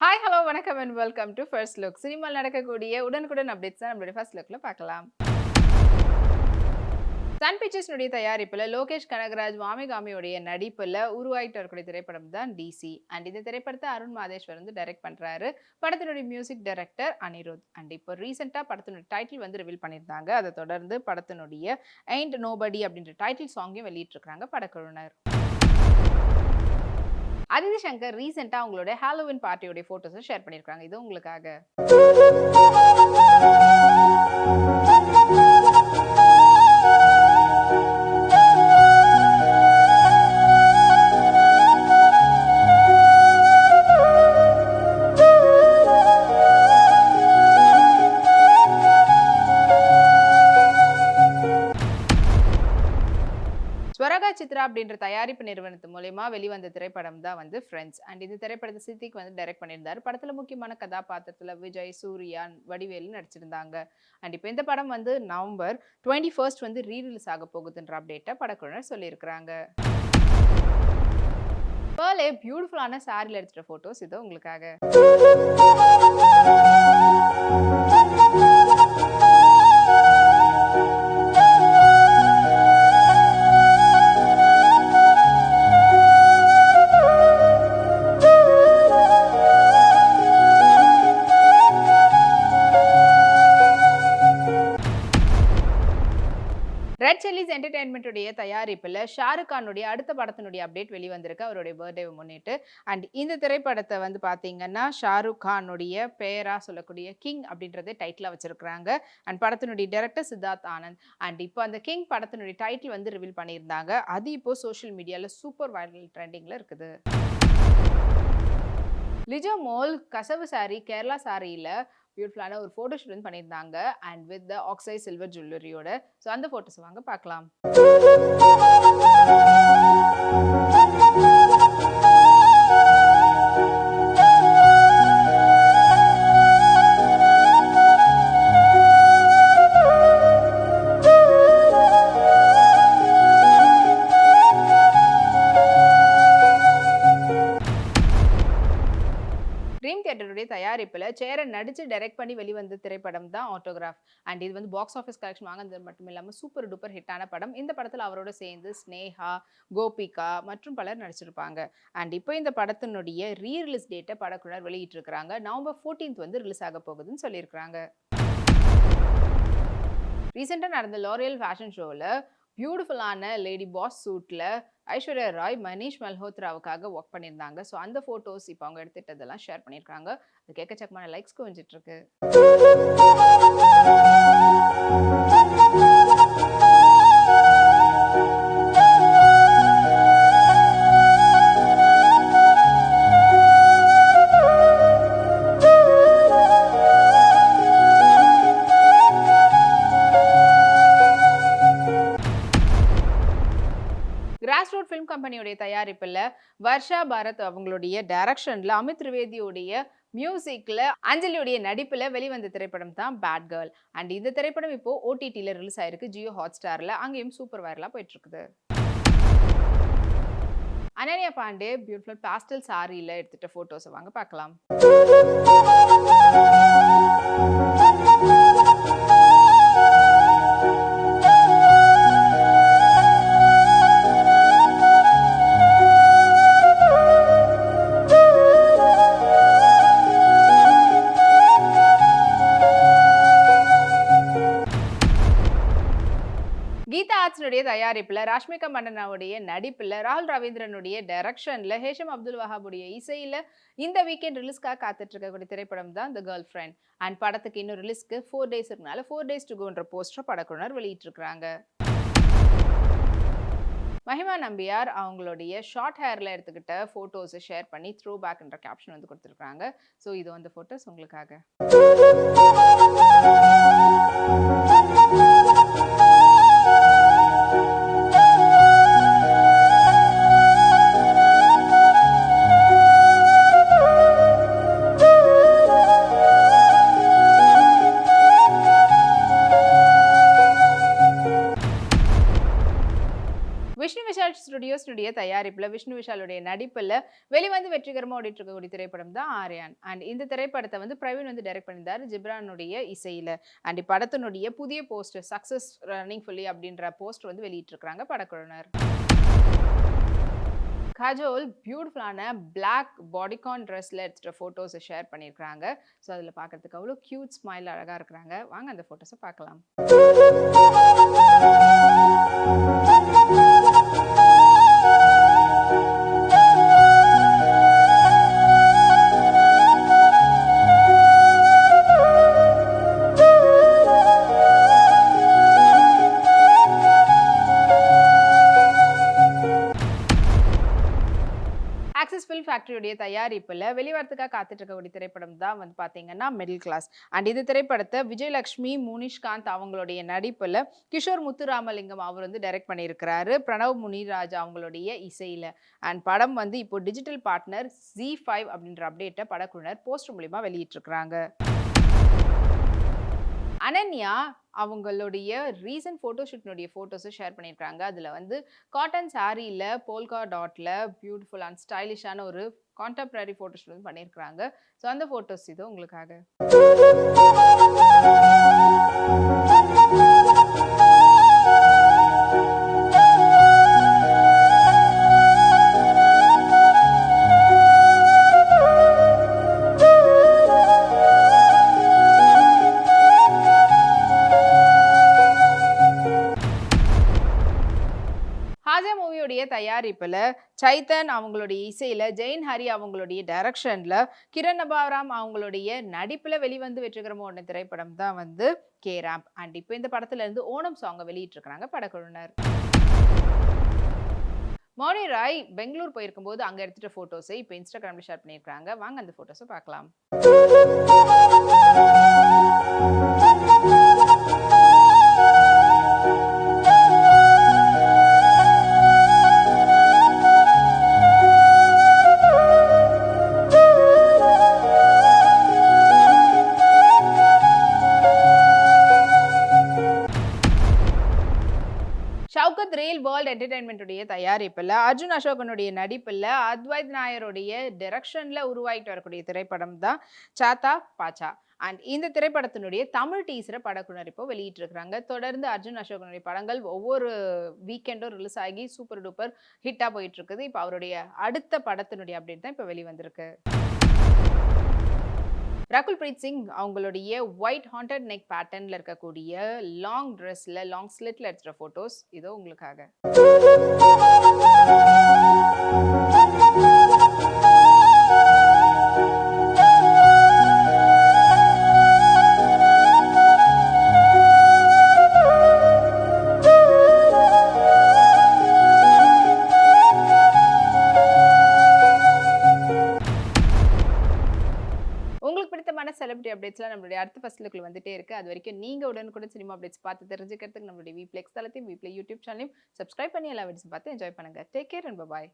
Hi hello வணக்கம் and welcome to first look சினிமாவில் நடக்கக்கூடிய உடனுக்குடன் அப்டேட்ஸ் தான் நம்மளுடைய ஃபர்ஸ்ட் லுக்கில் பார்க்கலாம். சன் பிக்சர்ஸ்னுடைய தயாரிப்பில் லோகேஷ் கனகராஜ் வாமிகாமியோடைய நடிப்பில் உருவாகிட்டு வரக்கூடிய திரைப்படம் தான் டிசி அண்ட் இந்த திரைப்படத்தை அருண் மாதேஸ்வர் வந்து டைரக்ட் பண்ணுறாரு படத்தினுடைய மியூசிக் டைரக்டர் அனிருத். அண்ட் இப்போ ரீசெண்டாக படத்தினுடைய டைட்டில் வந்து ரிவீல் பண்ணியிருந்தாங்க. அதை தொடர்ந்து படத்தினுடைய ஐண்ட் நோபடி அப்படின்ற டைட்டில் சாங்கையும் வெளியிட்டிருக்கிறாங்க படக்குழுவினர். சங்கர் ரீசெண்டாக அவங்களோட ஹாலோவின் பார்ட்டியோடைய ஃபோட்டோஸை ஷேர் பண்ணியிருக்காங்க இது உங்களுக்காக. அப்படின்ற தயாரிப்பு நிறுவனத்து மூலயமா வெளிவந்த திரைப்படம் தான் வந்து ஃப்ரெண்ட்ஸ் அண்ட் இந்த திரைப்படத்தை சித்திக் வந்து டைரக்ட் பண்ணியிருந்தார். படத்தில் முக்கியமான கதாபாத்திரத்தில் விஜய் சூர்யா வடிவேலு நடிச்சிருந்தாங்க. அண்ட் இப்போ இந்த படம் வந்து நவம்பர் டுவெண்ட்டி ஃபர்ஸ்ட் வந்து ரீரிலீஸ் ஆக போகுதுன்ற அப்டேட்டை படக்குழுவினர் சொல்லியிருக்கிறாங்க. பேர்லே பியூட்டிஃபுல்லான சாரியில் எடுத்துகிட்ட ஃபோட்டோஸ் இது உங்களுக்காக. ரெட் சில்லிஸ் என்டர்டைன்மெண்ட்டுடைய தயாரிப்பில் ஷாருக் கானுடைய அடுத்த படத்தினுடைய அப்டேட் வெளிவந்திருக்கு. அவருடைய பர்த்டேவை முன்னிட்டு. அண்ட் இந்த திரைப்படத்தை வந்து பார்த்தீங்கன்னா ஷாருக் கானுடைய பெயராக சொல்லக்கூடிய கிங் அப்படின்றத டைட்டிலாக வச்சுருக்கிறாங்க. அண்ட் படத்தினுடைய டைரக்டர் சித்தார்த் ஆனந்த். அண்ட் இப்போ அந்த கிங் படத்தினுடைய டைட்டில் வந்து ரிவீல் பண்ணியிருந்தாங்க. அது இப்போ சோஷியல் மீடியாவில் சூப்பர் வைரல் ட்ரெண்டிங்கில் இருக்குது. லிஜோ மோல் கசவு சாரி கேரளா சாரியில் பியூட்டிஃபுல்லான ஒரு ஃபோட்டோ ஷூட் வந்து பண்ணியிருந்தாங்க. And with the oxide silver ஜுவல்லரியோட so அந்த ஃபோட்டோஸ் வாங்க பார்க்கலாம். தயாரிப்பில் சேரன் நடித்து டைரக்ட் பண்ணி வெளிவந்த திரைப்படம் தான் ஆட்டோகிராஃப் அண்ட் இது வந்து பாக்ஸ் ஆஃபீஸ் கலெக்ஷன் வாங்கினது மட்டும் இல்லாமல் சூப்பர் டூப்பர் ஹிட்டான படம். இந்த படத்தில் அவரோட சேர்ந்து ஸ்னேஹா கோபிகா மற்றும் பலர் நடிச்சிருப்பாங்க. அண்ட் இப்போ இந்த படத்தினுடைய ரீ ரிலீஸ் டேட்டை படக்குழர் வெளியிட்டிருக்கிறாங்க. நவம்பர் ஃபோர்டீன்த் வந்து ரிலீஸ் ஆக போகுதுன்னு சொல்லியிருக்கிறாங்க. ரீசெண்டாக நடந்த லோரியல் ஃபேஷன் ஷோவில் பியூட்டிஃபுல்லான லேடி பாஸ் சூட்டில் ஐஸ்வர்யா ராய் மனிஷ் மல்ஹோத்ராவுக்காக ஒர்க் பண்ணியிருந்தாங்க. ஸோ அந்த ஃபோட்டோஸ் இப்போ அவங்க எடுத்துட்டதெல்லாம் ஷேர் பண்ணியிருக்காங்க. அது கேட்கச்சக்கமான லைக்ஸ் குவிஞ்சிட்டு கிராஸ் ரோட் ஃபிலிம் கம்பெனியுடைய தயாரிப்பில் வர்ஷா பாரத் அவங்களுடைய டைரக்ஷனில் அமித் திரிவேதியுடைய மியூசிக்கில் அஞ்சலியுடைய நடிப்பில் வெளிவந்த திரைப்படம் தான் பேட் கேர்ள் அண்ட் இந்த திரைப்படம் இப்போ ஓடிடியில் ரிலீஸ் ஆயிருக்கு. ஜியோ ஹாட் ஸ்டாரில் அங்கேயும் சூப்பர் வைரலாக போயிட்டு இருக்குது அனன்யா பாண்டே பியூட்டிஃபுல் பாஸ்டல் சாரியில் எடுத்துகிட்ட ஃபோட்டோஸை வாங்க பார்க்கலாம். தயாரிப்பில் ராஷ்மிகா மண்டனாவுடைய நடிப்பில் ராகுல் ரவீந்திரனுடைய டைரக்ஷனில் ஹேஷம் அப்துல் வஹாபுடைய இசையில் இந்த வீக்கெண்ட் ரிலீஸ்க்காக காத்துட்டு இருக்கக்கூடிய திரைப்படம் தான் த கேர்ள் ஃப்ரெண்ட் அண்ட் படத்துக்கு இன்னும் ரிலீஸ்க்கு ஃபோர் டேஸ் இருக்கனால ஃபோர் டேஸ் டு கோன்ற போஸ்டர் படக்குழுனர் வெளியிட்டிருக்கிறாங்க. மஹிமா நம்பியார் அவங்களுடைய ஷார்ட் ஹேரில் எடுத்துக்கிட்ட ஃபோட்டோஸை ஷேர் பண்ணி த்ரூ பேக்ன்ற கேப்ஷன் வந்து கொடுத்துருக்காங்க ஸோ இது வந்து ஃபோட்டோஸ் உங்களுக்காக. விஷ்ணு தயாரிப்பில் தயாரிப்புல விஷ்ணு விஷாலுடைய நடிப்பில் வெளிவந்து வெற்றிகரமாக ஓடிட்டு இருக்கக்கூடிய திரைப்படம் தான் ஆர்யான். அண்ட் இந்த திரைப்படத்தை வந்து பிரவீன் வந்து டைரக்ட் பண்ணியிருந்தார் ஜிப்ரானுடைய இசையில. அண்ட் படத்தினுடைய புதிய போஸ்டர் சக்ஸஸ் ரன்னிங் ஃபுல்லி அப்படின்ற போஸ்டர் வந்து வெளியிட்டிருக்கிறாங்க படக்குழுனர் கஜோல் பியூட்டிஃபுல்லான பிளாக் பாடிகான் ட்ரெஸ்ஸில் எடுத்துகிட்ட ஃபோட்டோஸை ஷேர் பண்ணியிருக்கிறாங்க. ஸோ அதில் பார்க்குறதுக்கு அவ்வளோ க்யூட் ஸ்மைல் அழகாக இருக்கிறாங்க. வாங்க அந்த ஃபோட்டோஸை பார்க்கலாம். ஃபேக்டரியுடைய தயாரிப்பில் வெளிவரத்துக்காக காத்துட்டு இருக்கக்கூடிய திரைப்படம் தான் வந்து பார்த்தீங்கன்னா மிடில் கிளாஸ் அண்ட் இந்த திரைப்படத்தை விஜயலட்சுமி முனிஷ்காந்த் அவங்களுடைய நடிப்பில் கிஷோர் முத்துராமலிங்கம் அவர் வந்து டைரக்ட் பண்ணியிருக்கிறாரு பிரணவ் முனிராஜ் அவங்களுடைய இசையில். அண்ட் படம் வந்து இப்போ டிஜிட்டல் பார்ட்னர் ஜி ஃபைவ் அப்படின்ற அப்டேட்டை படக்குழுவினர் போஸ்டர் மூலிமா வெளியிட்டிருக்கிறாங்க. அனன்யா அவங்களுடைய ரீசன்ட் ஃபோட்டோஷூட்னுடைய ஃபோட்டோஸை ஷேர் பண்ணியிருக்காங்க. அதில் வந்து காட்டன் சாரியில் போல்கா டாட்டில் பியூட்டிஃபுல் அண்ட் ஸ்டைலிஷான ஒரு கான்டெம்பரரி ஃபோட்டோஷூட் வந்து பண்ணியிருக்கிறாங்க. ஸோ அந்த ஃபோட்டோஸ் இது உங்களுக்காக. ராஜா மூவியோடைய தயாரிப்பில் சைத்தன் அவங்களுடைய இசையில் ஜெயின் ஹரி அவங்களுடைய டைரக்ஷனில் கிரண் அபாராம் அவங்களுடைய நடிப்பில் வெளிவந்து வெற்றிகரமாக ஒன்று திரைப்படம் தான் வந்து கே ராம்ப் அண்ட் இப்போ இந்த படத்துல இருந்து ஓணம் சாங்கை வெளியிட்டிருக்கிறாங்க படக்குழுவினர். மோனி ராய் பெங்களூர் போயிருக்கும்போது அங்கே எடுத்துகிட்ட ஃபோட்டோஸை இப்போ இன்ஸ்டாகிராமில் ஷேர் பண்ணியிருக்காங்க வாங்க அந்த ஃபோட்டோஸை பார்க்கலாம். வேர்ல்ட் என்டர்டைன்மெண்ட்டுடைய தயாரிப்பில் அர்ஜுன் அசோகனுடைய நடிப்பில் அத்வைத் நாயருடைய டைரக்ஷனில் உருவாகிட்டு வரக்கூடிய திரைப்படம் தான் சாத்தா பாச்சா. அண்ட் இந்த திரைப்படத்தினுடைய தமிழ் டீசரை படக்குனர் இப்போ வெளியிட்டிருக்கிறாங்க. தொடர்ந்து அர்ஜுன் அசோகனுடைய படங்கள் ஒவ்வொரு வீக்கெண்டும் ரிலீஸ் ஆகி சூப்பர் டூப்பர் ஹிட்டாக போயிட்டு இருக்குது இப்போ அவருடைய அடுத்த படத்தினுடைய அப்டேட் தான் இப்போ வெளிவந்திருக்கு. ரகுல் பிரீத் சிங் அவங்களுடைய ஒயிட் ஹாண்டட் நெக் பேட்டர்னில் இருக்கக்கூடிய லாங் ட்ரெஸ்ஸில் லாங் ஸ்லிட்டில் எடுத்துகிற ஃபோட்டோஸ் இதோ உங்களுக்காக. உங்களுக்கு செலிபிரிட்டி அப்டேட்ஸ்லாம் நம்மளுடைய அடுத்த ஃபஸ்ட்டுக்குள்ள வந்துட்டே இருக்கு. அது வரைக்கும் நீங்க உடனுக்குடன் சினிமா அப்டேட்ஸ் பார்த்து தெரிஞ்சுக்கிறதுக்கு நம்மளுடைய வீப்ளெக்ஸ் தளத்தையும் வீப்ளே யூடியூப் சேனலையும் சப்ஸ்கிரைப் பண்ணி எல்லா வீடியோஸும் பார்த்து என்ஜாய் பண்ணுங்க. Take care and bye